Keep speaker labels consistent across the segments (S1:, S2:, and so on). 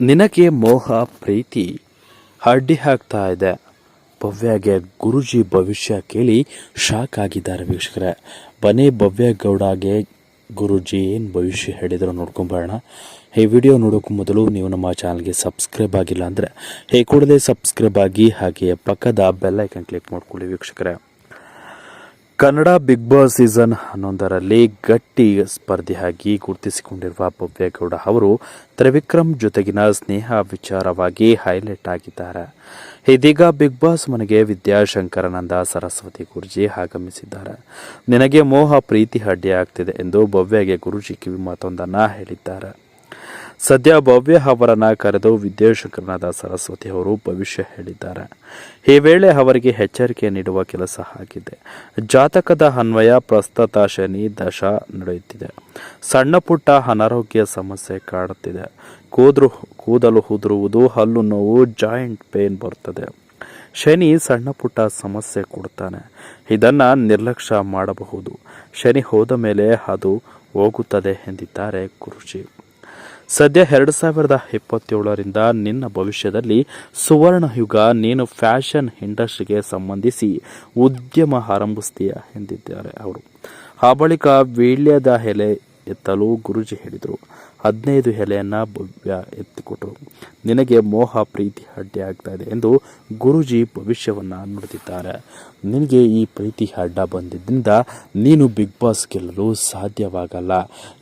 S1: ನಿನಗೆ ಮೋಹ, ಪ್ರೀತಿ ಅಡ್ಡಿ ಹಾಕ್ತಾ ಇದೆ. ಭವ್ಯಗೆ ಗುರುಜಿ ಭವಿಷ್ಯ ಕೇಳಿ ಶಾಕ್ ಆಗಿದ್ದಾರೆ ವೀಕ್ಷಕರೇ. ಬನೇ ಭವ್ಯ ಗೌಡಾಗೆ ಗುರುಜಿ ಏನು ಭವಿಷ್ಯ ಹೇಳಿದ್ರು ನೋಡ್ಕೊಂಬರೋಣ ಈ ವಿಡಿಯೋ ನೋಡೋಕ್ಕೂ ಮೊದಲು ನೀವು ನಮ್ಮ ಚಾನಲ್ಗೆ ಸಬ್ಸ್ಕ್ರೈಬ್ ಆಗಿಲ್ಲ ಅಂದರೆ ಹೇ ಕೂಡಲೇ ಸಬ್ಸ್ಕ್ರೈಬ್ ಆಗಿ ಹಾಗೆಯೇ ಪಕ್ಕದ ಬೆಲ್ಲೈಕನ್ ಕ್ಲಿಕ್ ಮಾಡ್ಕೊಳ್ಳಿ ವೀಕ್ಷಕರೇ. ಕನ್ನಡ ಬಿಗ್ ಬಾಸ್ ಸೀಸನ್ ಹನ್ನೊಂದರಲ್ಲಿ ಗಟ್ಟಿ ಸ್ಪರ್ಧಿಯಾಗಿ ಗುರುತಿಸಿಕೊಂಡಿರುವ ಭವ್ಯಗೌಡ ಅವರು ತ್ರಿವಿಕ್ರಮ್ ಜೊತೆಗಿನ ಸ್ನೇಹ ವಿಚಾರವಾಗಿ ಹೈಲೈಟ್ ಆಗಿದ್ದಾರೆ. ಇದೀಗ ಬಿಗ್ ಬಾಸ್ ಮನೆಗೆ ವಿದ್ಯಾಶಂಕರನಂದ ಸರಸ್ವತಿ ಗುರುಜಿ ಆಗಮಿಸಿದ್ದಾರೆ. ನಿನಗೆ ಮೋಹ, ಪ್ರೀತಿ ಅಡ್ಡಿಯಾಗ್ತಿದೆ ಎಂದು ಭವ್ಯಗೆ ಗುರುಜಿ ಕಿವಿ ಮಾತೊಂದನ್ನು ಹೇಳಿದ್ದಾರೆ. ಸದ್ಯ ಭವ್ಯ ಅವರನ್ನ ಕರೆದು ವಿದ್ಯಾಶಂಕರನಾದ ಸರಸ್ವತಿ ಅವರು ಭವಿಷ್ಯ ಹೇಳಿದ್ದಾರೆ. ಈ ವೇಳೆ ಅವರಿಗೆ ಎಚ್ಚರಿಕೆ ನೀಡುವ ಕೆಲಸ ಆಗಿದೆ. ಜಾತಕದ ಅನ್ವಯ ಪ್ರಸ್ತುತ ಶನಿ ದಶ ನಡೆಯುತ್ತಿದೆ. ಸಣ್ಣ ಪುಟ್ಟ ಅನಾರೋಗ್ಯ ಸಮಸ್ಯೆ ಕಾಡುತ್ತಿದೆ. ಕೂದ್ರು, ಕೂದಲು ಉದುರುವುದು, ಹಲ್ಲು ನೋವು, ಜಾಯಿಂಟ್ ಪೇನ್ ಬರುತ್ತದೆ. ಶನಿ ಸಣ್ಣ ಪುಟ್ಟ ಸಮಸ್ಯೆ ಕೊಡ್ತಾನೆ ಇದನ್ನ ನಿರ್ಲಕ್ಷ್ಯ ಮಾಡಬಹುದು. ಶನಿ ಹೋದ ಮೇಲೆ ಅದು ಹೋಗುತ್ತದೆ ಎಂದಿದ್ದಾರೆ ಗುರುಜಿ. ಸದ್ಯ ಎರಡು ಸಾವಿರದ ಇಪ್ಪತ್ತೇಳರಿಂದ ನಿನ್ನ ಭವಿಷ್ಯದಲ್ಲಿ ಸುವರ್ಣ ಯುಗ, ನೀನು ಫ್ಯಾಷನ್ ಇಂಡಸ್ಟ್ರಿಗೆ ಸಂಬಂಧಿಸಿ ಉದ್ಯಮ ಆರಂಭಿಸ್ತೀಯ ಎಂದಿದ್ದಾರೆ ಅವರು. ಆ ಬಳಿಕ ವೀಳ್ಯದ ಎಲೆ ಎತ್ತಲು ಗುರುಜಿ ಹೇಳಿದರು. ಹದಿನೈದು ಎಲೆಯನ್ನು ಭವ್ಯ ಎತ್ತಿಕೊಟ್ರು ನಿನಗೆ ಮೋಹ ಪ್ರೀತಿ ಅಡ್ಡಿ ಇದೆ ಎಂದು ಗುರುಜಿ ಭವಿಷ್ಯವನ್ನು ನುಡಿದಿದ್ದಾರೆ. ನಿನಗೆ ಈ ಪ್ರೀತಿ ಅಡ್ಡ ಬಂದಿದ್ದರಿಂದ ನೀನು ಬಿಗ್ ಬಾಸ್ ಗೆಲ್ಲಲು ಸಾಧ್ಯವಾಗಲ್ಲ.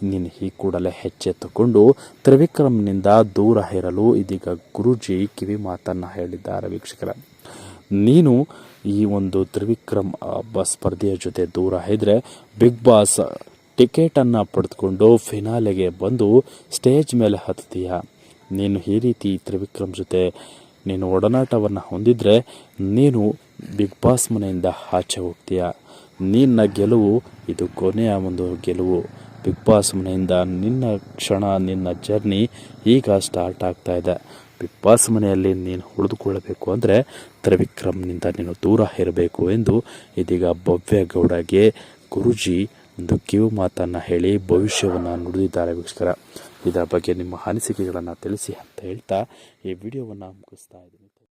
S1: ನೀನು ಈ ಕೂಡಲೇ ಹೆಚ್ಚೆತ್ತುಕೊಂಡು ತ್ರಿವಿಕ್ರಮ್ನಿಂದ ದೂರ ಇರಲು ಇದೀಗ ಗುರುಜಿ ಕಿವಿ ಮಾತನ್ನು ಹೇಳಿದ್ದಾರೆ ವೀಕ್ಷಕರ. ನೀನು ಈ ಒಂದು ತ್ರಿವಿಕ್ರಮ್ ಸ್ಪರ್ಧೆಯ ಜೊತೆ ದೂರ ಇದ್ದರೆ ಬಿಗ್ ಬಾಸ್ ಟಿಕೆಟನ್ನು ಪಡೆದುಕೊಂಡು ಫಿನಾಲೆಗೆ ಬಂದು ಸ್ಟೇಜ್ ಮೇಲೆ ಹತ್ತೀಯ ನೀನು ಈ ರೀತಿ ತ್ರಿವಿಕ್ರಮ್ ಜೊತೆ ನೀನು ಒಡನಾಟವನ್ನು ಹೊಂದಿದ್ರೆ ನೀನು ಬಿಗ್ ಬಾಸ್ ಮನೆಯಿಂದ ಆಚೆ ಹೋಗ್ತೀಯ. ನಿನ್ನ ಗೆಲುವು ಇದು ಕೊನೆಯ ಒಂದು ಗೆಲುವು. ಬಿಗ್ ಬಾಸ್ ಮನೆಯಿಂದ ನಿನ್ನ ಕ್ಷಣ, ನಿನ್ನ ಜರ್ನಿ ಈಗ ಸ್ಟಾರ್ಟ್ ಆಗ್ತಾ ಇದೆ. ಬಿಗ್ ಬಾಸ್ ಮನೆಯಲ್ಲಿ ನೀನು ಉಳಿದುಕೊಳ್ಳಬೇಕು ಅಂದರೆ ತ್ರಿವಿಕ್ರಮ್ನಿಂದ ನೀನು ದೂರ ಇರಬೇಕು ಎಂದು ಇದೀಗ ಭವ್ಯ ಗೌಡಗೆ ಗುರುಜಿ ಒಂದು ಕಿವು ಮಾತನ್ನು ಹೇಳಿ ಭವಿಷ್ಯವನ್ನು ನುಡಿದಿದ್ದಾರೆ ವೀಕ್ಷಕರ. ಇದರ ಬಗ್ಗೆ ನಿಮ್ಮ ಅನಿಸಿಕೆಗಳನ್ನು ತಿಳಿಸಿ ಅಂತ ಹೇಳ್ತಾ ಈ ವಿಡಿಯೋವನ್ನು ಮುಗಿಸ್ತಾ ಇದ್ದೀನಿ.